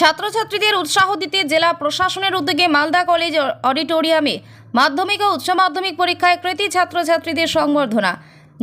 ছাত্রছাত্রীদের উৎসাহ দিতে জেলা প্রশাসনের উদ্যোগে মালদা কলেজ অডিটোরিয়ামে মাধ্যমিক ও উচ্চ মাধ্যমিক পরীক্ষায় কৃতি ছাত্রছাত্রীদের সংবর্ধনা।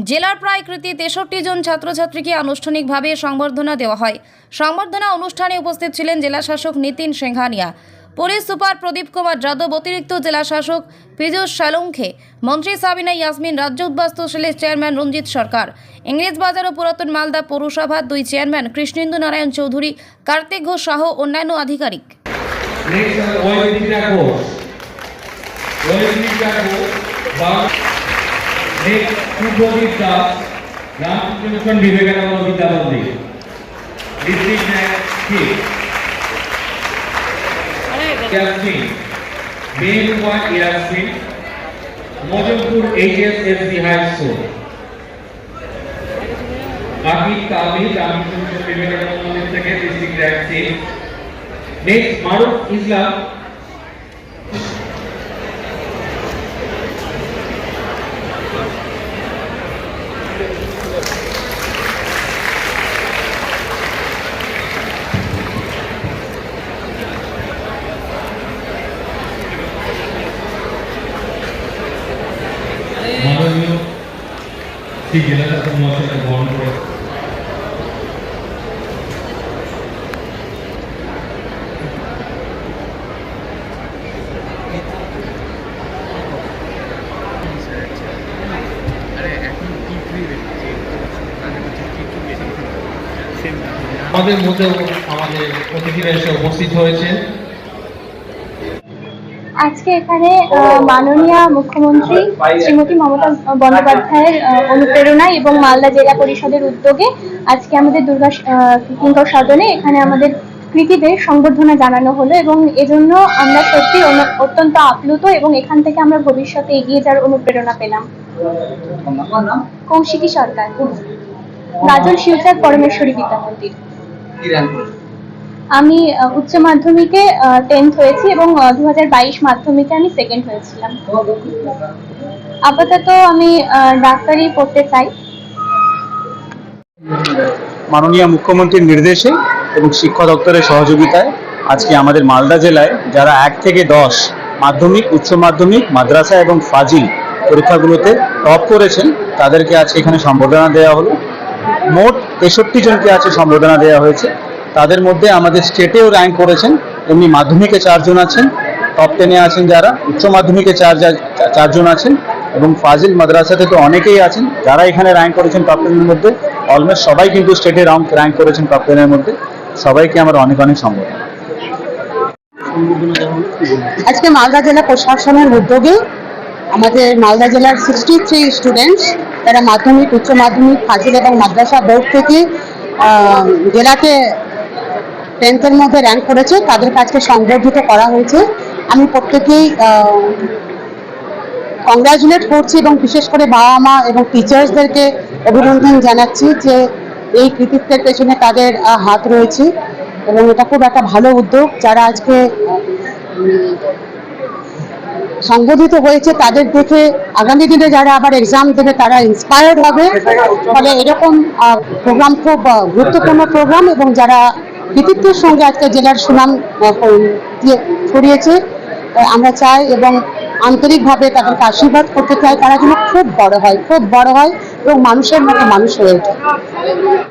জেলার প্রায় কৃতি তেষট্টি জন ছাত্রছাত্রীকে আনুষ্ঠানিকভাবে সংবর্ধনা দেওয়া হয়। সংবর্ধনা অনুষ্ঠানে উপস্থিত ছিলেন জেলা শাসক নিতিন সিংহানিয়া পুলিশ সুপার প্রদীপ কুমার যাদব অতিরিক্ত জেলা শাসক পীযূষ সালুঙ্খে, মন্ত্রী সাবিনা ইয়াসমিন, রাজ্য উদ্বাস্তু সেলের চেয়ারম্যান রঞ্জিত সরকার ইংরেজবাজার ও পুরাতন মালদা পৌরসভার দুই চেয়ারম্যান কৃষ্ণেন্দু নারায়ণ চৌধুরী, কার্তিক ঘোষ সহ অন্যান্য আধিকারিক Ghosh. Oyoidika Main One Yasmin, Mojampur HSSC High School. Akid Kamil, Ramkrishna Mission Vivekananda Mandir থেকে six. Next, শ্রী জেলা শাসক মহাশয়কে বরণ করে? আমাদের মধ্যেও আমাদের অতিথিরা এসে উপস্থিত হয়েছে আজকে এখানে মাননীয় মুখ্যমন্ত্রী শ্রীমতী মমতা বন্দ্যোপাধ্যায়ের অনুপ্রেরণায় এবং মালদা জেলা পরিষদের উদ্যোগে আজকে আমাদের দুর্গা কিঙ্কর সদনে এখানে আমাদের কৃতিদের সংবর্ধনা জানানো হলো এবং এজন্য আমরা সত্যি অত্যন্ত আপ্লুত এবং এখান থেকে আমরা ভবিষ্যতে এগিয়ে যাওয়ার অনুপ্রেরণা পেলাম। কৌশিকী সরকার। গাজল শিলচর পরমেশ্বরী বিদ্যা মন্দির। আমি উচ্চ মাধ্যমিকে টেন্থ হয়েছি এবং দু হাজার বাইশ মাধ্যমিকে আমি সেকেন্ড হয়েছিলাম। আপাতত আমি ডাক্তারি পড়তে চাই। মাননীয় মুখ্যমন্ত্রীর নির্দেশে এবং শিক্ষা দপ্তরের সহযোগিতায় আজকে আমাদের মালদা জেলায় যারা এক থেকে দশ মাধ্যমিক, উচ্চ মাধ্যমিক, মাদ্রাসা এবং ফাজিল পরীক্ষাগুলোতে টপ করেছেন, তাদেরকে আজকে এখানে সম্বোধনা দেওয়া হলো। মোট তেষট্টি জনকে আজকে সম্বোধনা দেওয়া হয়েছে। তাদের মধ্যে আমাদের স্টেটেও র্যাঙ্ক করেছেন, এমনি মাধ্যমিকে চারজন আছেন টপ টেনে আছেন যারা, উচ্চ মাধ্যমিকে চার চারজন আছেন এবং ফাজিল মাদ্রাসাতে তো অনেকেই আছেন, যারা এখানে র্যাঙ্ক করেছেন টপ টেনের মধ্যে অলমোস্ট সবাই কিন্তু স্টেটে র্যাঙ্ক র্যাঙ্ক করেছেন টপ টেনের মধ্যে, সবাইকে আমার অনেক অনেক সম্বোধনা। আজকে মালদা জেলা প্রশাসনের উদ্যোগে আমাদের মালদা জেলার সিক্সটি থ্রি স্টুডেন্টস তারা মাধ্যমিক, উচ্চ মাধ্যমিক, ফাজিল এবং মাদ্রাসা বোর্ড থেকে জেলাতে টেন্থের মধ্যে র্যাঙ্ক করেছে তাদেরকে আজকে সংবর্ধিত করা হয়েছে। আমি প্রত্যেকেই কংগ্রাচুলেট করছি এবং বিশেষ করে বাবা মা এবং টিচার্সদেরকে অভিনন্দন জানাচ্ছি যে এই কৃতিত্বের পেছনে তাদের হাত রয়েছে এবং এটা খুব একটা ভালো উদ্যোগ। যারা আজকে সংবোধিত হয়েছে, তাদের দেখে আগামী দিনে যারা আবার এক্সাম দেবে, তারা ইন্সপায়ার্ড হবে। ফলে এরকম প্রোগ্রাম খুব গুরুত্বপূর্ণ প্রোগ্রাম এবং যারা কৃতিত্বের সঙ্গে আজকে জেলার সুনাম ছড়িয়েছে। আমরা চাই এবং আন্তরিকভাবে তাদেরকে আশীর্বাদ করতে চাই। তারা যেন খুব বড় হয়, খুব বড় হয় এবং মানুষের মতো মানুষ হয়ে ওঠে।